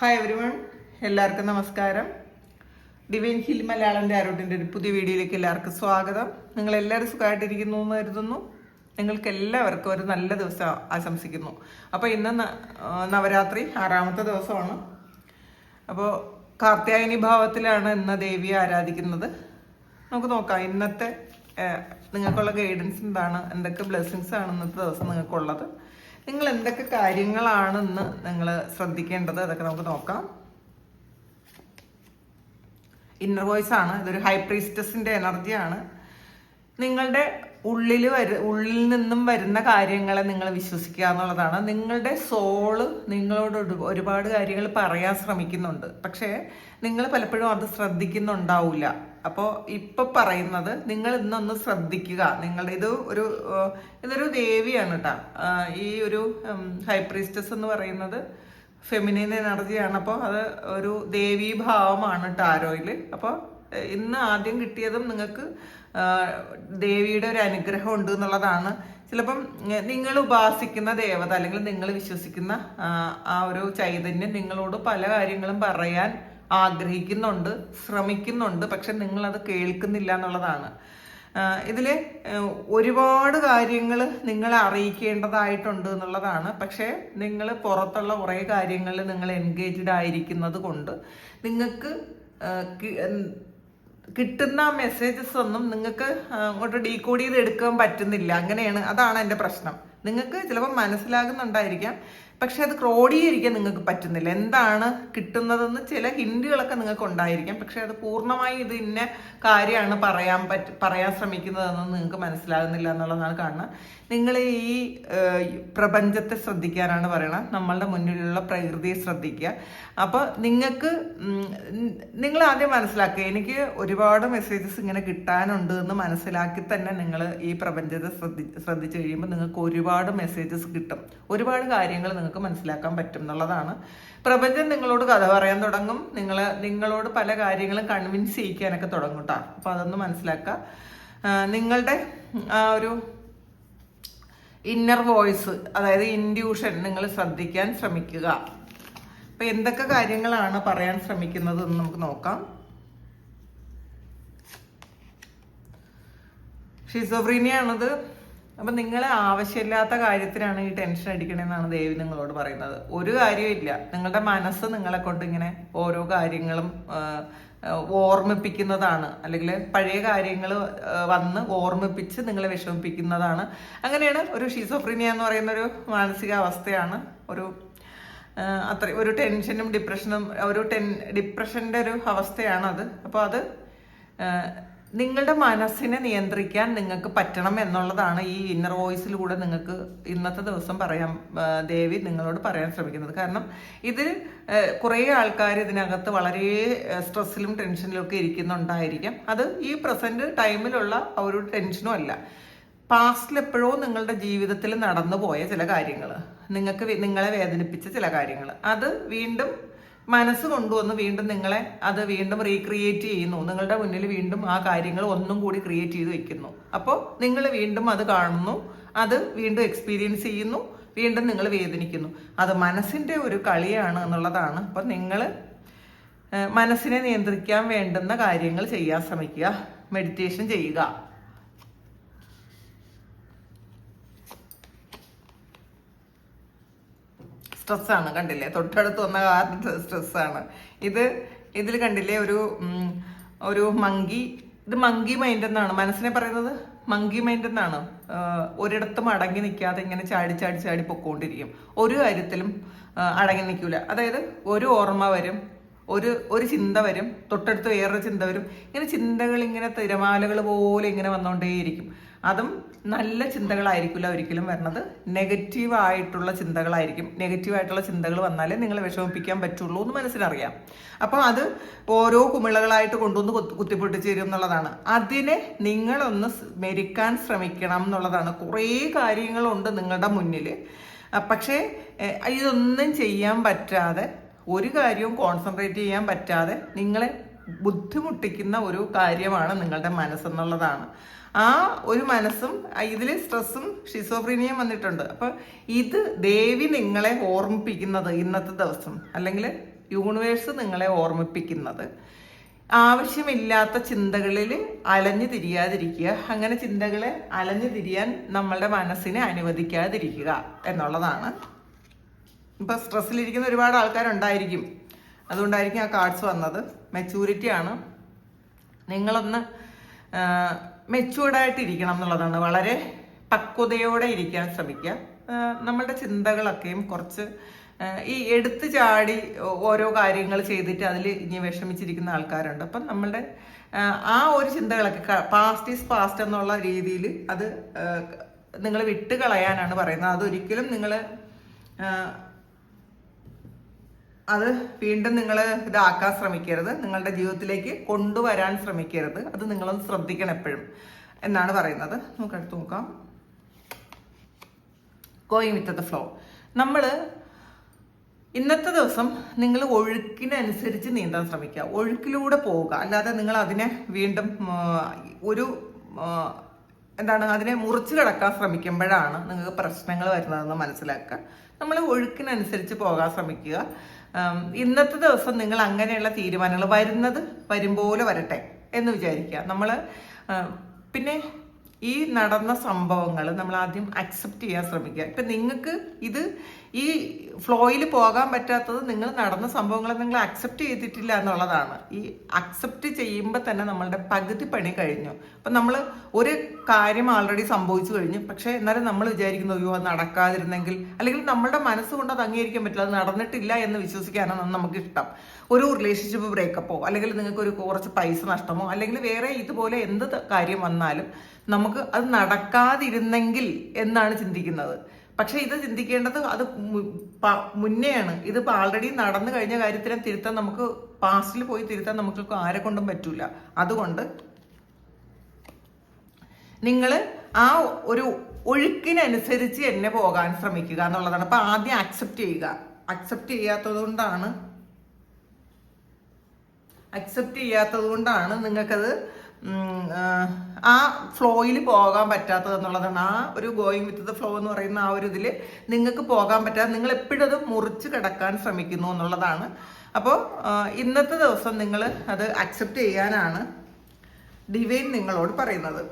Hi everyone എല്ലാവർക്കും നമസ്കാരം. Divine hill മലയാളന്റെ ആരോട്ടിന്റെ ഒരു പുതിയ വീഡിയോയിലേക്ക് എല്ലാവർക്കും സ്വാഗതം. നിങ്ങൾ എല്ലാവരും സുഖമായിട്ടിരിക്കുന്നു എന്ന് കരുതുന്നു. നിങ്ങൾക്ക് എല്ലാവർക്കും ഒരു നല്ല ദിവസം ആശംസിക്കുന്നു. അപ്പോൾ ഇന്ന് നവരാത്രി ആറാമത്തെ ദിവസമാണ്. അപ്പോൾ കാർത്യായനി ഭാവത്തിലാണ് ഇന്ന് ദേവിയെ ആരാധിക്കുന്നത്. നമുക്ക് നോക്കാം ഇന്നത്തെ നിങ്ങൾക്കുള്ള ഗൈഡൻസ് എന്താണ്? എന്തൊക്കെ ബ്ലെസ്സിങ്സ് ആണ് ഇന്നത്തെ ദിവസം നിങ്ങൾക്കുള്ളത്? നിങ്ങൾ എന്തൊക്കെ കാര്യങ്ങളാണെന്ന് നിങ്ങൾ ശ്രദ്ധിക്കേണ്ടത് അതൊക്കെ നമുക്ക് നോക്കാം. ഇന്നർ വോയിസ് ആണ്. ഇതൊരു ഹൈ പ്രീസ്റ്റസിന്റെ എനർജിയാണ്. നിങ്ങളുടെ ഉള്ളിൽ വരു ഉള്ളിൽ നിന്നും വരുന്ന കാര്യങ്ങളെ നിങ്ങൾ വിശ്വസിക്കുക എന്നുള്ളതാണ്. നിങ്ങളുടെ സോൾ നിങ്ങളോട് ഒരുപാട് കാര്യങ്ങൾ പറയാൻ ശ്രമിക്കുന്നുണ്ട്. പക്ഷേ നിങ്ങൾ പലപ്പോഴും അത് ശ്രദ്ധിക്കുന്നുണ്ടാവില്ല. അപ്പോൾ ഇപ്പൊ പറയുന്നത് നിങ്ങൾ ഇന്നൊന്ന് ശ്രദ്ധിക്കുക. നിങ്ങളുടെ ഇത് ഒരു ഇതൊരു ദേവിയാണ് കേട്ടോ ഈ ഒരു ഹൈപ്രീസ്റ്റസ് എന്ന് പറയുന്നത് ഫെമിനിൻ എനർജിയാണ് അപ്പോൾ അത് ഒരു ദേവീ ഭാവമാണ് ടാരോയിൽ അപ്പോൾ ഇന്ന് ആദ്യം കിട്ടിയതും നിങ്ങൾക്ക് ദേവിയുടെ ഒരു അനുഗ്രഹം ഉണ്ട് എന്നുള്ളതാണ്. ചിലപ്പം നിങ്ങൾ ഉപാസിക്കുന്ന ദേവത അല്ലെങ്കിൽ നിങ്ങൾ വിശ്വസിക്കുന്ന ആ ഒരു ചൈതന്യം നിങ്ങളോട് പല കാര്യങ്ങളും പറയാൻ ആഗ്രഹിക്കുന്നുണ്ട് ശ്രമിക്കുന്നുണ്ട് പക്ഷെ നിങ്ങളത് കേൾക്കുന്നില്ല എന്നുള്ളതാണ്. ഇതിൽ ഒരുപാട് കാര്യങ്ങൾ നിങ്ങളെ അറിയിക്കേണ്ടതായിട്ടുണ്ട് എന്നുള്ളതാണ്. പക്ഷേ നിങ്ങൾ പുറത്തുള്ള കുറേ കാര്യങ്ങളിൽ നിങ്ങൾ എൻഗേജ്ഡ് ആയിരിക്കുന്നത് കൊണ്ട് നിങ്ങൾക്ക് കിട്ടുന്ന മെസ്സേജസ് ഒന്നും നിങ്ങൾക്ക് അങ്ങോട്ട് ഡീകോഡ് ചെയ്ത് എടുക്കാൻ പറ്റുന്നില്ല. അങ്ങനെയാണ് അതാണ് എന്റെ പ്രശ്നം. നിങ്ങൾക്ക് ചിലപ്പോൾ മനസ്സിലാകുന്നുണ്ടായിരിക്കാം. പക്ഷെ അത് ക്രോഡീകരിക്കാൻ നിങ്ങൾക്ക് പറ്റുന്നില്ല. എന്താണ് കിട്ടുന്നതെന്ന് ചില ഹിൻഡുകളൊക്കെ നിങ്ങൾക്ക് ഉണ്ടായിരിക്കാം. പക്ഷെ അത് പൂർണമായി ഇത് ഇന്ന കാര്യമാണ് പറയാൻ പറ്റ പറയാൻ ശ്രമിക്കുന്നതെന്ന് നിങ്ങൾക്ക് മനസ്സിലാകുന്നില്ല എന്നുള്ളതാണ് കാണുന്നത്. നിങ്ങൾ ഈ പ്രപഞ്ചത്തെ ശ്രദ്ധിക്കാനാണ് പറയണത്. നമ്മളുടെ മുന്നിലുള്ള പ്രകൃതിയെ ശ്രദ്ധിക്കുക. അപ്പോൾ നിങ്ങൾക്ക് നിങ്ങൾ ആദ്യം മനസ്സിലാക്കുക. എനിക്ക് ഒരുപാട് മെസ്സേജസ് ഇങ്ങനെ കിട്ടാനുണ്ട് എന്ന് മനസ്സിലാക്കി തന്നെ നിങ്ങൾ ഈ പ്രപഞ്ചത്തെ ശ്രദ്ധി ശ്രദ്ധിച്ചു കഴിയുമ്പോൾ നിങ്ങൾക്ക് ഒരുപാട് മെസ്സേജസ് കിട്ടും. ഒരുപാട് കാര്യങ്ങൾ നിങ്ങൾക്ക് മനസ്സിലാക്കാൻ പറ്റും എന്നുള്ളതാണ്. പ്രപഞ്ചം നിങ്ങളോട് കഥ പറയാൻ തുടങ്ങും. നിങ്ങൾ നിങ്ങളോട് പല കാര്യങ്ങളും കൺവിൻസ് ചെയ്യിക്കാനൊക്കെ തുടങ്ങും കേട്ടോ അപ്പോൾ അതൊന്ന് മനസ്സിലാക്കുക നിങ്ങളുടെ ആ ഒരു ഇന്നർ വോയിസ് അതായത് ഇൻഡ്യൂഷൻ നിങ്ങൾ ശ്രദ്ധിക്കാൻ ശ്രമിക്കുക. അപ്പൊ എന്തൊക്കെ കാര്യങ്ങളാണ് പറയാൻ ശ്രമിക്കുന്നത് എന്ന് നമുക്ക് നോക്കാം. ഷിസോഫ്രീനിയാണത് അപ്പൊ നിങ്ങൾ ആവശ്യമില്ലാത്ത കാര്യത്തിനാണ് ഈ ടെൻഷൻ അടിക്കണമെന്നാണ് ദേവി നിങ്ങളോട് പറയുന്നത്. ഒരു കാര്യമില്ല നിങ്ങളുടെ മനസ്സ് നിങ്ങളെ കൊണ്ട് ഇങ്ങനെ ഓരോ കാര്യങ്ങളും ഓർമ്മിപ്പിക്കുന്നതാണ്. അല്ലെങ്കിൽ പഴയ കാര്യങ്ങൾ വന്ന് ഓർമ്മിപ്പിച്ച് നിങ്ങളെ വിഷമിപ്പിക്കുന്നതാണ്. അങ്ങനെയാണ് ഒരു ഷീസോഫ്രീനിയ എന്ന് പറയുന്ന ഒരു മാനസികാവസ്ഥയാണ്. ഒരു അത്ര ഒരു ടെൻഷനും ഡിപ്രഷനും ഒരു ടെൻ ഡിപ്രഷന്റെ ഒരു അവസ്ഥയാണത്. അപ്പോൾ അത് നിങ്ങളുടെ മനസ്സിനെ നിയന്ത്രിക്കാൻ നിങ്ങൾക്ക് പറ്റണം എന്നുള്ളതാണ് ഈ ഇന്നർ വോയിസിലൂടെ നിങ്ങൾക്ക് ഇന്നത്തെ ദിവസം പറയാൻ ദേവി നിങ്ങളോട് പറയാൻ ശ്രമിക്കുന്നത്. കാരണം ഇത് കുറേ ആൾക്കാർ ഇതിനകത്ത് വളരെ സ്ട്രെസ്സിലും ടെൻഷനിലും ഒക്കെ ഇരിക്കുന്നുണ്ടായിരിക്കാം. അത് ഈ പ്രസന്റ് ടൈമിലുള്ള ഒരു ടെൻഷനും അല്ല. പാസ്റ്റിൽ എപ്പോഴോ നിങ്ങളുടെ ജീവിതത്തിൽ നടന്നു പോയ ചില കാര്യങ്ങൾ നിങ്ങൾക്ക് നിങ്ങളെ വേദനിപ്പിച്ച ചില കാര്യങ്ങൾ അത് വീണ്ടും മനസ്സ് കൊണ്ടുവന്ന് വീണ്ടും നിങ്ങളെ അത് വീണ്ടും റീക്രിയേറ്റ് ചെയ്യുന്നു. നിങ്ങളുടെ മുന്നിൽ വീണ്ടും ആ കാര്യങ്ങൾ ഒന്നും കൂടി ക്രിയേറ്റ് ചെയ്ത് വെക്കുന്നു. അപ്പോൾ നിങ്ങൾ വീണ്ടും അത് കാണുന്നു. അത് വീണ്ടും എക്സ്പീരിയൻസ് ചെയ്യുന്നു. വീണ്ടും നിങ്ങൾ വേദനിക്കുന്നു. അത് മനസ്സിന്റെ ഒരു കളിയാണ് എന്നുള്ളതാണ്. അപ്പം നിങ്ങൾ മനസ്സിനെ നിയന്ത്രിക്കാൻ വേണ്ടുന്ന കാര്യങ്ങൾ ചെയ്യാൻ ശ്രമിക്കുക. മെഡിറ്റേഷൻ ചെയ്യുക. സ്ട്രെസ്സാണ് കണ്ടില്ലേ? തൊട്ടടുത്ത് വന്ന കാരണം സ്ട്രെസ്സാണ് ഇത് ഇതിൽ കണ്ടില്ലേ ഒരു ഒരു മങ്കി ഇത് മങ്കി മൈൻഡ് എന്നാണ്. മനസ്സിനെ പറയുന്നത്? മങ്കി മൈൻഡ് എന്നാണ്. ഒരിടത്തും അടങ്ങി നിൽക്കാതെ ഇങ്ങനെ ചാടി ചാടി ചാടി പൊക്കോണ്ടിരിക്കും. ഒരു കാര്യത്തിലും അടങ്ങി നിൽക്കൂല. അതായത് ഒരു ഓർമ്മ വരും ഒരു ഒരു ചിന്ത വരും തൊട്ടടുത്ത് വേറൊരു ചിന്ത വരും. ഇങ്ങനെ ചിന്തകൾ ഇങ്ങനെ തിരമാലകൾ പോലെ ഇങ്ങനെ വന്നുകൊണ്ടേയിരിക്കും അതും നല്ല ചിന്തകളായിരിക്കില്ല ഒരിക്കലും വരണത്. നെഗറ്റീവ് ആയിട്ടുള്ള ചിന്തകളായിരിക്കും. നെഗറ്റീവ് ആയിട്ടുള്ള ചിന്തകൾ വന്നാലേ നിങ്ങളെ വിഷമിപ്പിക്കാൻ പറ്റുള്ളൂ എന്ന് മനസ്സിലറിയാം അപ്പോൾ അത് ഓരോ കുമിളകളായിട്ട് കൊണ്ടുവന്ന് കുത്തി- കുത്തിപ്പൊട്ടിച്ച് തരും എന്നുള്ളതാണ്. അതിനെ നിങ്ങളൊന്ന് മെരിക്കാൻ ശ്രമിക്കണം എന്നുള്ളതാണ്. കുറേ കാര്യങ്ങളുണ്ട് നിങ്ങളുടെ മുന്നിൽ. പക്ഷേ ഇതൊന്നും ചെയ്യാൻ പറ്റാതെ ഒരു കാര്യവും കോൺസെൻട്രേറ്റ് ചെയ്യാൻ പറ്റാതെ നിങ്ങളെ ബുദ്ധിമുട്ടിക്കുന്ന ഒരു കാര്യമാണ് നിങ്ങളുടെ മനസ്സെന്നുള്ളതാണ്. ആ ഒരു മനസ്സും ഇതിൽ സ്ട്രെസ്സും ഷിസോഫ്രീനിയും വന്നിട്ടുണ്ട്. അപ്പൊ ഇത് ദേവി നിങ്ങളെ ഓർമ്മിപ്പിക്കുന്നത് ഇന്നത്തെ ദിവസം. അല്ലെങ്കിൽ യൂണിവേഴ്സ് നിങ്ങളെ ഓർമ്മിപ്പിക്കുന്നത്. ആവശ്യമില്ലാത്ത ചിന്തകളിൽ അലഞ്ഞു തിരിയാതിരിക്കുക. അങ്ങനെ ചിന്തകളെ അലഞ്ഞു തിരിയാൻ നമ്മളുടെ മനസ്സിനെ അനുവദിക്കാതിരിക്കുക എന്നുള്ളതാണ്. ഇപ്പൊ സ്ട്രെസ്സിലിരിക്കുന്ന ഒരുപാട് ആൾക്കാരുണ്ടായിരിക്കും. അതുകൊണ്ടായിരിക്കും ആ കാർഡ്സ് വന്നത്. മെച്ചൂരിറ്റി ആണ്. നിങ്ങളൊന്ന് മെച്ചൂർഡായിട്ട് ഇരിക്കണം എന്നുള്ളതാണ്. വളരെ പക്വതയോടെ ഇരിക്കാൻ ശ്രമിക്കുക. നമ്മളുടെ ചിന്തകളൊക്കെയും കുറച്ച് ഈ എടുത്തു ചാടി ഓരോ കാര്യങ്ങൾ ചെയ്തിട്ട് അതിൽ ഇനി വിഷമിച്ചിരിക്കുന്ന ആൾക്കാരുണ്ട്. അപ്പം നമ്മളുടെ ആ, ഒരു ചിന്തകളൊക്കെ പാസ്റ്റ് ഈസ് പാസ്റ്റ് എന്നുള്ള രീതിയിൽ അത് നിങ്ങൾ വിട്ട് കളയാനാണ് പറയുന്നത്. അതൊരിക്കലും നിങ്ങൾ അത് വീണ്ടും നിങ്ങൾ ഇതാക്കാൻ ശ്രമിക്കരുത്. നിങ്ങളുടെ ജീവിതത്തിലേക്ക് കൊണ്ടുവരാൻ ശ്രമിക്കരുത്. അത് നിങ്ങളൊന്ന് ശ്രദ്ധിക്കണം എപ്പോഴും എന്നാണ് പറയുന്നത്. നമുക്ക് അടുത്ത് നോക്കാം. ഗോയിങ് വിത്ത് ദ ഫ്ലോ നമ്മൾ ഇന്നത്തെ ദിവസം നിങ്ങൾ ഒഴുക്കിനനുസരിച്ച് നീന്താൻ ശ്രമിക്കുക. ഒഴുക്കിലൂടെ പോവുക. അല്ലാതെ നിങ്ങൾ അതിനെ വീണ്ടും ഒരു എന്താണ് അതിനെ മുറിച്ച് കിടക്കാൻ ശ്രമിക്കുമ്പോഴാണ് നിങ്ങൾക്ക് പ്രശ്നങ്ങൾ വരുന്നതെന്ന് മനസ്സിലാക്കുക. നമ്മൾ ഒഴുക്കിനനുസരിച്ച് പോകാൻ ശ്രമിക്കുക. ഇന്നത്തെ ദിവസം നിങ്ങൾ അങ്ങനെയുള്ള തീരുമാനങ്ങൾ വരുന്നത് വരും പോലെ വരട്ടെ എന്ന് വിചാരിക്കുക. നമ്മൾ പിന്നെ ഈ നടന്ന സംഭവങ്ങൾ നമ്മൾ ആദ്യം അക്സെപ്റ്റ് ചെയ്യാൻ ശ്രമിക്കുക. ഇപ്പം നിങ്ങൾക്ക് ഇത് ഈ ഫ്ലോയിൽ പോകാൻ പറ്റാത്തത് നിങ്ങൾ നടന്ന സംഭവങ്ങളെ നിങ്ങൾ അക്സെപ്റ്റ് ചെയ്തിട്ടില്ല എന്നുള്ളതാണ്. ഈ അക്സെപ്റ്റ് ചെയ്യുമ്പോൾ തന്നെ നമ്മളുടെ പകുതി പണി കഴിഞ്ഞു. അപ്പം നമ്മൾ ഒരു കാര്യം ആൾറെഡി സംഭവിച്ചു കഴിഞ്ഞു. പക്ഷേ എന്നാലും നമ്മൾ വിചാരിക്കുന്നു അയ്യോ അത് നടക്കാതിരുന്നെങ്കിൽ അല്ലെങ്കിൽ നമ്മളുടെ മനസ്സുകൊണ്ട് അത് അംഗീകരിക്കാൻ പറ്റില്ല അത് നടന്നിട്ടില്ല എന്ന് വിശ്വസിക്കാനാണ് നമുക്ക് ഇഷ്ടം ഒരു റിലേഷൻഷിപ്പ് ബ്രേക്കപ്പോ അല്ലെങ്കിൽ നിങ്ങൾക്ക് ഒരു കുറച്ച് പൈസ നഷ്ടമോ അല്ലെങ്കിൽ വേറെ ഇതുപോലെ എന്ത് കാര്യം വന്നാലും നമുക്ക് അത് നടക്കാതിരുന്നെങ്കിൽ എന്നാണ് ചിന്തിക്കുന്നത്. പക്ഷെ ഇത് ചിന്തിക്കേണ്ടത് അത് മുന്നെയാണ്. ഇതിപ്പോൾ ആൾറെഡി നടന്നു കഴിഞ്ഞ കാര്യത്തിനെ തിരുത്താൻ നമുക്ക് പാസ്റ്റിൽ പോയി തിരുത്താൻ നമുക്ക് ആരെ കൊണ്ടും പറ്റൂല. അതുകൊണ്ട് നിങ്ങൾ ആ ഒരു ഒഴുക്കിനനുസരിച്ച് എന്നെ പോകാൻ ശ്രമിക്കുക എന്നുള്ളതാണ്. അപ്പൊ ആദ്യം അക്സെപ്റ്റ് ചെയ്യുക. അക്സെപ്റ്റ് ചെയ്യാത്തത് കൊണ്ടാണ് അക്സെപ്റ്റ് ചെയ്യാത്തത് കൊണ്ടാണ് നിങ്ങൾക്കത് ആ, ഫ്ലോയിൽ പോകാൻ പറ്റാത്തത് എന്നുള്ളതാണ്. ആ ഒരു ഗോയിങ് വിത്ത് ദ ഫ്ലോ എന്ന് പറയുന്ന ആ ഒരു ഇതിൽ നിങ്ങൾക്ക് പോകാൻ പറ്റാതെ നിങ്ങൾ എപ്പോഴും അത് മുറിച്ച് കിടക്കാൻ ശ്രമിക്കുന്നു എന്നുള്ളതാണ്. അപ്പോൾ ഇന്നത്തെ ദിവസം നിങ്ങൾ അത് അക്സെപ്റ്റ് ചെയ്യാനാണ് ഡിവൈൻ നിങ്ങളോട് പറയുന്നത്.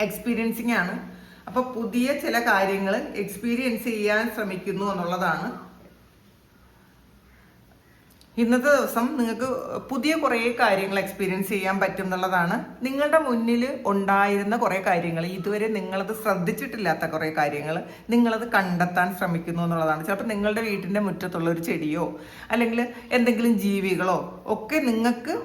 എക്സ്പീരിയൻസിങ് ആണ്. അപ്പോൾ പുതിയ ചില കാര്യങ്ങൾ എക്സ്പീരിയൻസ് ചെയ്യാൻ ശ്രമിക്കുന്നു എന്നുള്ളതാണ്. ഇന്നത്തെ ദിവസം നിങ്ങൾക്ക് പുതിയ കുറേ കാര്യങ്ങൾ എക്സ്പീരിയൻസ് ചെയ്യാൻ പറ്റും എന്നുള്ളതാണ് നിങ്ങളുടെ മുന്നിൽ ഉണ്ടായിരുന്ന കുറേ കാര്യങ്ങൾ. ഇതുവരെ നിങ്ങളത് ശ്രദ്ധിച്ചിട്ടില്ലാത്ത കുറേ കാര്യങ്ങൾ നിങ്ങളത് കണ്ടെത്താൻ ശ്രമിക്കുന്നു എന്നുള്ളതാണ്. ചിലപ്പോൾ നിങ്ങളുടെ വീട്ടിന്റെ മുറ്റത്തുള്ള ഒരു ചെടിയോ അല്ലെങ്കിൽ എന്തെങ്കിലും ജീവികളോ ഒക്കെ നിങ്ങൾക്ക്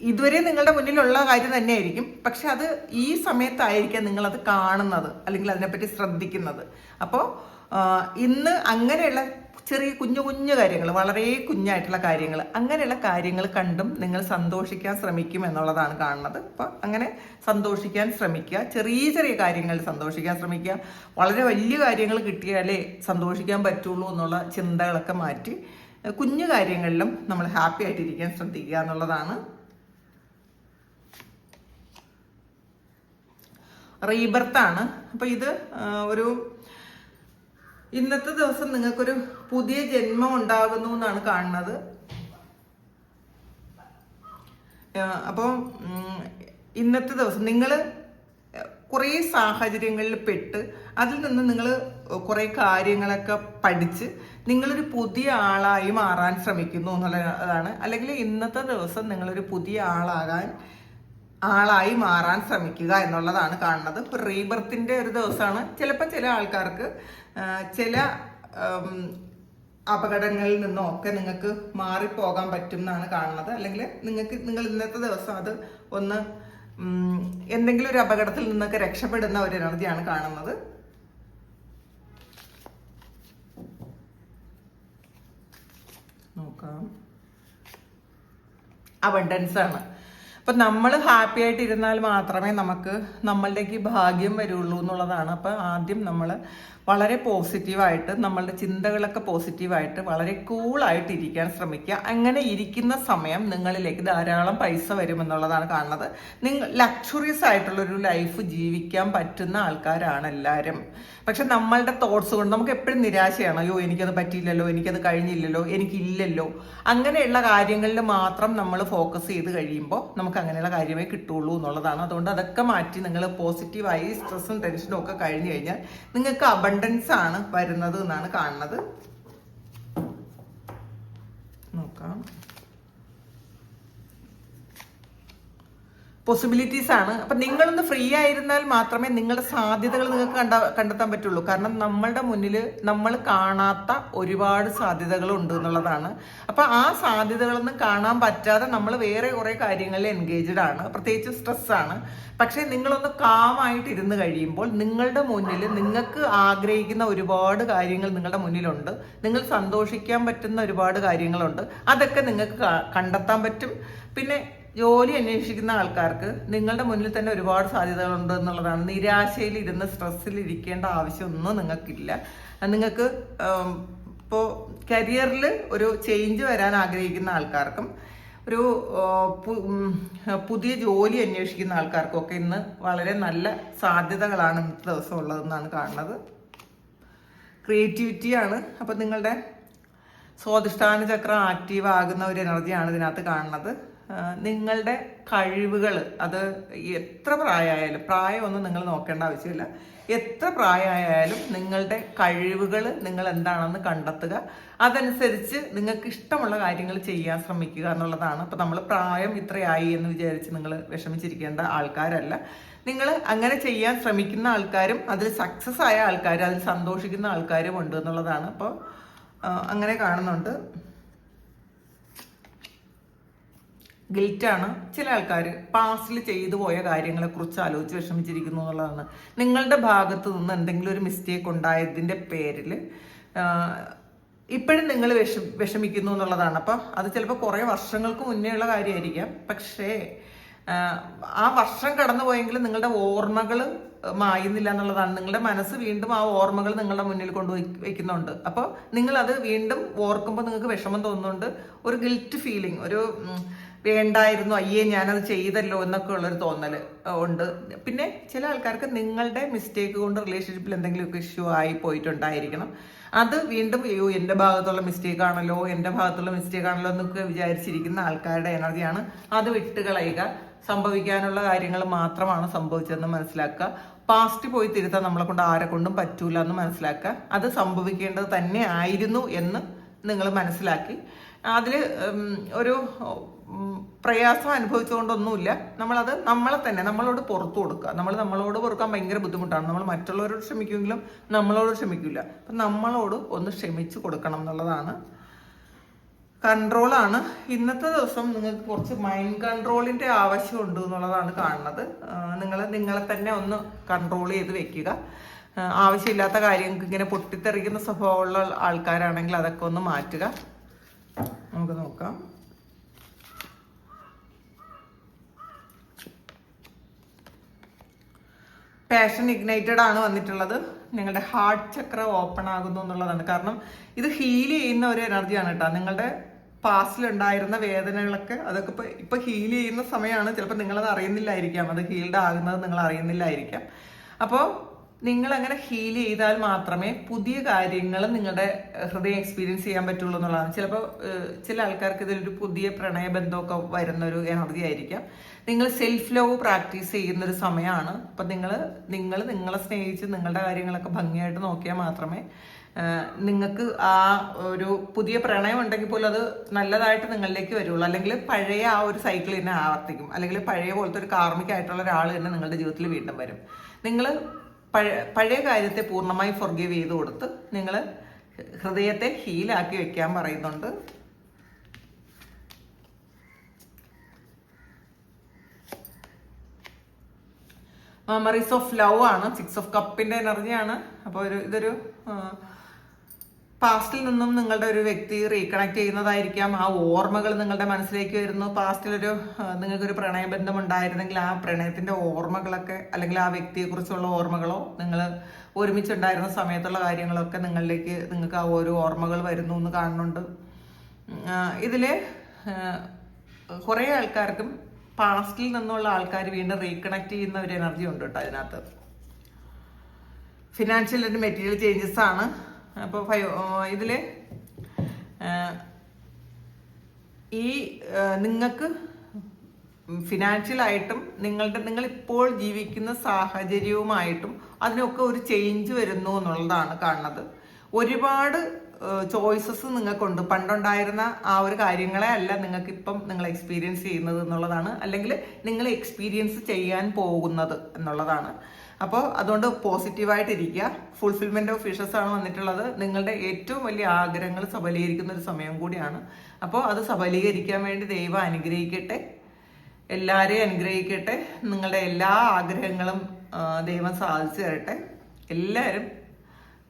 ഇതുവരെ നിങ്ങളുടെ മുന്നിലുള്ള കാര്യം തന്നെയായിരിക്കും. പക്ഷെ അത് ഈ സമയത്തായിരിക്കാം നിങ്ങളത് കാണുന്നത് അല്ലെങ്കിൽ അതിനെപ്പറ്റി ശ്രദ്ധിക്കുന്നത്. അപ്പോൾ ഇന്ന് അങ്ങനെയുള്ള ചെറിയ കുഞ്ഞു കുഞ്ഞു കാര്യങ്ങൾ വളരെ കുഞ്ഞായിട്ടുള്ള കാര്യങ്ങൾ അങ്ങനെയുള്ള കാര്യങ്ങൾ കണ്ടും നിങ്ങൾ സന്തോഷിക്കാൻ ശ്രമിക്കും എന്നുള്ളതാണ് കാണുന്നത്. അപ്പോൾ അങ്ങനെ സന്തോഷിക്കാൻ ശ്രമിക്കുക ചെറിയ ചെറിയ കാര്യങ്ങൾ സന്തോഷിക്കാൻ ശ്രമിക്കുക വളരെ വലിയ കാര്യങ്ങൾ കിട്ടിയാലേ സന്തോഷിക്കാൻ പറ്റുള്ളൂ എന്നുള്ള ചിന്തകളൊക്കെ മാറ്റി കുഞ്ഞു കാര്യങ്ങളിലും നമ്മൾ ഹാപ്പി ആയിട്ടിരിക്കാൻ ശ്രദ്ധിക്കുക എന്നുള്ളതാണ്. റീബർത്താണ് ആണ്. അപ്പൊ ഇത് ഒരു ഇന്നത്തെ ദിവസം നിങ്ങൾക്കൊരു പുതിയ ജന്മം ഉണ്ടാകുന്നു എന്നാണ് കാണുന്നത്. അപ്പോൾ ഇന്നത്തെ ദിവസം നിങ്ങൾ കുറേ സാഹചര്യങ്ങളിൽ പെട്ട് അതിൽ നിന്ന് നിങ്ങൾ കുറേ കാര്യങ്ങളൊക്കെ പഠിച്ച് നിങ്ങളൊരു പുതിയ ആളായി മാറാൻ ശ്രമിക്കുന്നു എന്നുള്ളതാണ്. അല്ലെങ്കിൽ ഇന്നത്തെ ദിവസം നിങ്ങളൊരു പുതിയ ആളാകാൻ ആളായി മാറാൻ ശ്രമിക്കുക എന്നുള്ളതാണ് കാണുന്നത്. ഇപ്പൊ റീബർത്തിന്റെ ഒരു ദിവസമാണ്. ചിലപ്പോൾ ചില ആൾക്കാർക്ക് ചില അപകടങ്ങളിൽ നിന്നോ ഒക്കെ നിങ്ങൾക്ക് മാറിപ്പോകാൻ പറ്റും എന്നാണ് കാണുന്നത്. അല്ലെങ്കിൽ നിങ്ങൾക്ക് നിങ്ങൾ ഇന്നത്തെ ദിവസം അത് ഒന്ന് എന്തെങ്കിലും ഒരു അപകടത്തിൽ നിന്നൊക്കെ രക്ഷപ്പെടുന്ന ഒരു എനർജിയാണ് കാണുന്നത്. നോക്കാം. അബണ്ടൻസ് ആണ്. അപ്പം നമ്മൾ ഹാപ്പി ആയിട്ട് ഇരുന്നാൽ മാത്രമേ നമുക്ക് നമ്മളുടേക്ക് ഭാഗ്യം വരുള്ളൂ എന്നുള്ളതാണ്. അപ്പം ആദ്യം നമ്മൾ വളരെ പോസിറ്റീവായിട്ട് നമ്മളുടെ ചിന്തകളൊക്കെ പോസിറ്റീവായിട്ട് വളരെ കൂളായിട്ട് ഇരിക്കാൻ ശ്രമിക്കുക. അങ്ങനെ ഇരിക്കുന്ന സമയം നിങ്ങളിലേക്ക് ധാരാളം പൈസ വരുമെന്നുള്ളതാണ് കാണുന്നത്. നിങ്ങൾ ലക്ഷറീസ് ആയിട്ടുള്ളൊരു ലൈഫ് ജീവിക്കാൻ പറ്റുന്ന ആൾക്കാരാണ് എല്ലാവരും. പക്ഷെ നമ്മളുടെ തോട്ട്സ് കൊണ്ട് നമുക്ക് എപ്പോഴും നിരാശയാണ്. അയ്യോ എനിക്കത് പറ്റിയില്ലല്ലോ എനിക്കത് കഴിഞ്ഞില്ലല്ലോ എനിക്കില്ലല്ലോ. അങ്ങനെയുള്ള കാര്യങ്ങളിൽ മാത്രം നമ്മൾ ഫോക്കസ് ചെയ്ത് കഴിയുമ്പോൾ നമുക്ക് അങ്ങനെയുള്ള കാര്യമേ കിട്ടുള്ളൂ എന്നുള്ളതാണ്. അതുകൊണ്ട് അതൊക്കെ മാറ്റി നിങ്ങൾ പോസിറ്റീവായി സ്ട്രെസ്സും ടെൻഷനും ഒക്കെ കഴിഞ്ഞു കഴിഞ്ഞാൽ നിങ്ങൾക്ക് അബണ്ടൻസ് ആണ് വരുന്നത് എന്നാണ് കാണുന്നത്. നോക്കാം. പോസിബിലിറ്റീസ് ആണ്. അപ്പൊ നിങ്ങളൊന്ന് ഫ്രീ ആയിരുന്നാൽ മാത്രമേ നിങ്ങളുടെ സാധ്യതകൾ നിങ്ങൾക്ക് കണ്ട കണ്ടെത്താൻ പറ്റുള്ളൂ. കാരണം നമ്മളുടെ മുന്നിൽ നമ്മൾ കാണാത്ത ഒരുപാട് സാധ്യതകൾ ഉണ്ട് എന്നുള്ളതാണ്. അപ്പൊ ആ സാധ്യതകളൊന്നും കാണാൻ പറ്റാതെ നമ്മൾ വേറെ കുറെ കാര്യങ്ങളിൽ എൻഗേജഡ് ആണ്. പ്രത്യേകിച്ച് സ്ട്രെസ് ആണ്. പക്ഷേ നിങ്ങളൊന്ന് കാമായിട്ട് ഇരുന്ന് കഴിയുമ്പോൾ നിങ്ങളുടെ മുന്നിൽ നിങ്ങൾക്ക് ആഗ്രഹിക്കുന്ന ഒരുപാട് കാര്യങ്ങൾ നിങ്ങളുടെ മുന്നിലുണ്ട്. നിങ്ങൾ സന്തോഷിക്കാൻ പറ്റുന്ന ഒരുപാട് കാര്യങ്ങളുണ്ട്. അതൊക്കെ നിങ്ങൾക്ക് കണ്ടെത്താൻ പറ്റും. പിന്നെ ജോലി അന്വേഷിക്കുന്ന ആൾക്കാർക്ക് നിങ്ങളുടെ മുന്നിൽ തന്നെ ഒരുപാട് സാധ്യതകളുണ്ട് എന്നുള്ളതാണ്. നിരാശയിൽ ഇരുന്ന് സ്ട്രെസ്സിൽ ഇരിക്കേണ്ട ആവശ്യമൊന്നും നിങ്ങൾക്കില്ല. നിങ്ങൾക്ക് ഇപ്പോൾ കരിയറിൽ ഒരു ചേഞ്ച് വരാൻ ആഗ്രഹിക്കുന്ന ആൾക്കാർക്കും ഒരു പുതിയ ജോലി അന്വേഷിക്കുന്ന ആൾക്കാർക്കും ഒക്കെ ഇന്ന് വളരെ നല്ല സാധ്യതകളാണ് ഇന്നത്തെ ദിവസം ഉള്ളതെന്നാണ് കാണുന്നത്. ക്രിയേറ്റിവിറ്റിയാണ് അപ്പം നിങ്ങളുടെ സ്വാധിഷ്ഠാന ചക്രം ആക്റ്റീവ് ആകുന്ന ഒരു എനർജിയാണ് ഇതിനകത്ത് കാണുന്നത്. നിങ്ങളുടെ കഴിവുകൾ അത് എത്ര പ്രായമായാലും പ്രായമൊന്നും നിങ്ങൾ നോക്കേണ്ട ആവശ്യമില്ല. എത്ര പ്രായമായാലും നിങ്ങളുടെ കഴിവുകൾ നിങ്ങൾ എന്താണെന്ന് കണ്ടെത്തുക. അതനുസരിച്ച് നിങ്ങൾക്ക് ഇഷ്ടമുള്ള കാര്യങ്ങൾ ചെയ്യാൻ ശ്രമിക്കുക എന്നുള്ളതാണ്. അപ്പം നമ്മൾ പ്രായം ഇത്രയായി എന്ന് വിചാരിച്ച് നിങ്ങൾ വിഷമിച്ചിരിക്കേണ്ട ആൾക്കാരല്ല. നിങ്ങൾ അങ്ങനെ ചെയ്യാൻ ശ്രമിക്കുന്ന ആൾക്കാരും അതിൽ സക്സസ് ആയ ആൾക്കാരും അതിൽ സന്തോഷിക്കുന്ന ആൾക്കാരും ഉണ്ട് എന്നുള്ളതാണ്. അപ്പോൾ അങ്ങനെ കാണുന്നുണ്ട്. ഗിൽറ്റാണ്. ചില ആൾക്കാർ പാസ്റ്റിൽ ചെയ്തു പോയ കാര്യങ്ങളെ കുറിച്ച് ആലോചിച്ച് വിഷമിച്ചിരിക്കുന്നു എന്നുള്ളതാണ്. നിങ്ങളുടെ ഭാഗത്ത് നിന്ന് എന്തെങ്കിലും ഒരു മിസ്റ്റേക്ക് ഉണ്ടായതിന്റെ പേരിൽ ഇപ്പോഴും നിങ്ങൾ വിഷ വിഷമിക്കുന്നു എന്നുള്ളതാണ്. അപ്പം അത് ചിലപ്പോൾ കുറേ വർഷങ്ങൾക്ക് മുന്നേ ഉള്ള കാര്യമായിരിക്കാം പക്ഷേ ആ, വർഷം കടന്നു പോയെങ്കിലും നിങ്ങളുടെ ഓർമ്മകൾ മായുന്നില്ല എന്നുള്ളതാണ്. നിങ്ങളുടെ മനസ്സ് വീണ്ടും ആ ഓർമ്മകൾ നിങ്ങളുടെ മുന്നിൽ കൊണ്ട് വയ്ക്കുന്നുണ്ട് അപ്പോൾ നിങ്ങളത് വീണ്ടും ഓർക്കുമ്പോൾ നിങ്ങൾക്ക് വിഷമം തോന്നുന്നുണ്ട്. ഒരു ഗിൽറ്റ് ഫീലിംഗ് ഒരു വേണ്ടായിരുന്നു അയ്യേ ഞാനത് ചെയ്തല്ലോ എന്നൊക്കെ ഉള്ളൊരു തോന്നൽ ഉണ്ട്. പിന്നെ ചില ആൾക്കാർക്ക് നിങ്ങളുടെ മിസ്റ്റേക്ക് കൊണ്ട് റിലേഷൻഷിപ്പിൽ എന്തെങ്കിലുമൊക്കെ ഇഷ്യൂ ആയി പോയിട്ടുണ്ടായിരിക്കണം. അത് വീണ്ടും അയ്യോ എന്റെ ഭാഗത്തുള്ള മിസ്റ്റേക്ക് ആണല്ലോ എന്റെ ഭാഗത്തുള്ള മിസ്റ്റേക്ക് ആണല്ലോ എന്നൊക്കെ വിചാരിച്ചിരിക്കുന്ന ആൾക്കാരുടെ എനർജിയാണ് അത് വിട്ടുകളയുക സംഭവിക്കാനുള്ള കാര്യങ്ങൾ മാത്രമാണ് സംഭവിച്ചതെന്ന് മനസ്സിലാക്കുക. പാസ്റ്റ് പോയി തിരുത്താൻ നമ്മളെ കൊണ്ട് ആരെ കൊണ്ടും പറ്റൂല എന്ന് മനസ്സിലാക്കുക. അത് സംഭവിക്കേണ്ടത് തന്നെ ആയിരുന്നു എന്ന് നിങ്ങൾ മനസ്സിലാക്കി. അതിൽ ഒരു പ്രയാസം അനുഭവിച്ചുകൊണ്ടൊന്നുമില്ല നമ്മളത് നമ്മളെ തന്നെ നമ്മളോട് പുറത്തു കൊടുക്കുക. നമ്മൾ നമ്മളോട് പൊറുക്കാൻ ഭയങ്കര ബുദ്ധിമുട്ടാണ്. നമ്മൾ മറ്റുള്ളവരോട് ക്ഷമിക്കുമെങ്കിലും നമ്മളോട് ക്ഷമിക്കില്ല അപ്പം നമ്മളോട് ഒന്ന് ക്ഷമിച്ച് കൊടുക്കണം എന്നുള്ളതാണ്. കൺട്രോളാണ്. ഇന്നത്തെ ദിവസം നിങ്ങൾക്ക് കുറച്ച് മൈൻഡ് കൺട്രോളിന്റെ ആവശ്യമുണ്ട് എന്നുള്ളതാണ് കാണുന്നത്. നിങ്ങൾ നിങ്ങളെ തന്നെ ഒന്ന് കൺട്രോൾ ചെയ്ത് വെക്കുക. ആവശ്യമില്ലാത്ത കാര്യങ്ങൾക്ക് ഇങ്ങനെ പൊട്ടിത്തെറിക്കുന്ന സ്വഭാവമുള്ള ആൾക്കാരാണെങ്കിൽ അതൊക്കെ ഒന്ന് മാറ്റുക. നമുക്ക് നോക്കാം. പാഷൻ ഇഗ്നൈറ്റഡ് ആണ് വന്നിട്ടുള്ളത്. നിങ്ങളുടെ ഹാർട്ട് ചക്ര ഓപ്പൺ ആകുന്നു എന്നുള്ളതാണ്. കാരണം ഇത് ഹീൽ ചെയ്യുന്ന ഒരു എനർജിയാണ് കേട്ടോ. നിങ്ങളുടെ പാസ്റ്റിൽ ഉണ്ടായിരുന്ന വേദനകളൊക്കെ അതൊക്കെ ഇപ്പൊ ഇപ്പൊ ഹീൽ ചെയ്യുന്ന സമയമാണ്. ചിലപ്പോൾ നിങ്ങളത് അറിയുന്നില്ലായിരിക്കാം. അത് ഹീൽഡ് ആകുന്നത് നിങ്ങൾ അറിയുന്നില്ലായിരിക്കാം. അപ്പോൾ നിങ്ങൾ അങ്ങനെ ഹീൽ ചെയ്താൽ മാത്രമേ പുതിയ കാര്യങ്ങൾ നിങ്ങളുടെ ഹൃദയം എക്സ്പീരിയൻസ് ചെയ്യാൻ പറ്റുള്ളൂ എന്നുള്ളതാണ്. ചിലപ്പോൾ ചില ആൾക്കാർക്ക് ഇതിലൊരു പുതിയ പ്രണയബന്ധമൊക്കെ വരുന്ന ഒരു എനർജി ആയിരിക്കാം. നിങ്ങൾ സെൽഫ് ലവ് പ്രാക്ടീസ് ചെയ്യുന്ന ഒരു സമയമാണ് അപ്പം നിങ്ങൾ നിങ്ങൾ നിങ്ങളെ സ്നേഹിച്ച് നിങ്ങളുടെ കാര്യങ്ങളൊക്കെ ഭംഗിയായിട്ട് നോക്കിയാൽ മാത്രമേ നിങ്ങൾക്ക് ആ ഒരു പുതിയ പ്രണയം ഉണ്ടെങ്കിൽ പോലും അത് നല്ലതായിട്ട് നിങ്ങളിലേക്ക് വരുള്ളൂ. അല്ലെങ്കിൽ പഴയ ആ ഒരു സൈക്കിൾ തന്നെ ആവർത്തിക്കും. അല്ലെങ്കിൽ പഴയ പോലത്തെ ഒരു കാർമ്മികമായിട്ടുള്ള ഒരാൾ തന്നെ നിങ്ങളുടെ ജീവിതത്തിൽ വീണ്ടും വരും. നിങ്ങൾ പഴയ പഴയ കാര്യത്തെ പൂർണമായി ഫൊർഗീവ് ചെയ്ത് കൊടുത്ത് നിങ്ങൾ ഹൃദയത്തെ ഹീലാക്കി വെക്കാൻ പറയുന്നുണ്ട്. മെമ്മറീസ് ഓഫ് ലവ് ആണ് സിക്സ് ഓഫ് കപ്പിന്റെ എനർജിയാണ് അപ്പോൾ ഒരു ഇതൊരു പാസ്റ്റിൽ നിന്നും നിങ്ങളുടെ ഒരു വ്യക്തി റീകണക്ട് ചെയ്യുന്നതായിരിക്കാം. ആ ഓർമ്മകൾ നിങ്ങളുടെ മനസ്സിലേക്ക് വരുന്നു. പാസ്റ്റിലൊരു നിങ്ങൾക്കൊരു പ്രണയബന്ധം ഉണ്ടായിരുന്നെങ്കിൽ ആ പ്രണയത്തിന്റെ ഓർമ്മകളൊക്കെ അല്ലെങ്കിൽ ആ വ്യക്തിയെക്കുറിച്ചുള്ള ഓർമ്മകളോ നിങ്ങൾ ഒരുമിച്ചുണ്ടായിരുന്ന സമയത്തുള്ള കാര്യങ്ങളൊക്കെ നിങ്ങളിലേക്ക് നിങ്ങൾക്ക് ആ ഓരോ ഓർമ്മകൾ വരുന്നു എന്ന് കാണുന്നുണ്ട്. ഇതിൽ കുറേ ആൾക്കാർക്കും പാസ്റ്റിൽ നിന്നുള്ള ആൾക്കാർ വീണ്ടും റീകണക്ട് ചെയ്യുന്ന ഒരു എനർജി ഉണ്ട് കേട്ടോ അതിനകത്ത്. ഫിനാൻഷ്യൽ ആൻഡ് മെറ്റീരിയൽ ചേഞ്ചസ് ആണ്. അപ്പോൾ ഫൈവ് ഇതിൽ ഈ നിങ്ങൾക്ക് ഫിനാൻഷ്യലായിട്ടും നിങ്ങളുടെ നിങ്ങളിപ്പോൾ ജീവിക്കുന്ന സാഹചര്യവുമായിട്ടും അതിനൊക്കെ ഒരു ചേഞ്ച് വരുന്നു എന്നുള്ളതാണ് കാണുന്നത്. ഒരുപാട് ചോയ്സസ് നിങ്ങൾക്കുണ്ട്. പണ്ടുണ്ടായിരുന്ന ആ ഒരു കാര്യങ്ങളെ അല്ല നിങ്ങൾക്ക് ഇപ്പം നിങ്ങൾ എക്സ്പീരിയൻസ് ചെയ്യുന്നത് എന്നുള്ളതാണ്. അല്ലെങ്കിൽ നിങ്ങൾ എക്സ്പീരിയൻസ് ചെയ്യാൻ പോകുന്നത് എന്നുള്ളതാണ്. അപ്പോൾ അതുകൊണ്ട് പോസിറ്റീവായിട്ടിരിക്കുക ഫുൾഫിൽമെന്റ് ഓഫ് വിഷസ് ആണ് വന്നിട്ടുള്ളത്. നിങ്ങളുടെ ഏറ്റവും വലിയ ആഗ്രഹങ്ങൾ സബലീകരിക്കുന്ന ഒരു സമയം കൂടിയാണ്. അപ്പോൾ അത് സബലീകരിക്കാൻ വേണ്ടി ദൈവം അനുഗ്രഹിക്കട്ടെ. എല്ലാവരെയും അനുഗ്രഹിക്കട്ടെ. നിങ്ങളുടെ എല്ലാ ആഗ്രഹങ്ങളും ദൈവം സാധിച്ചു തരട്ടെ. എല്ലാവരും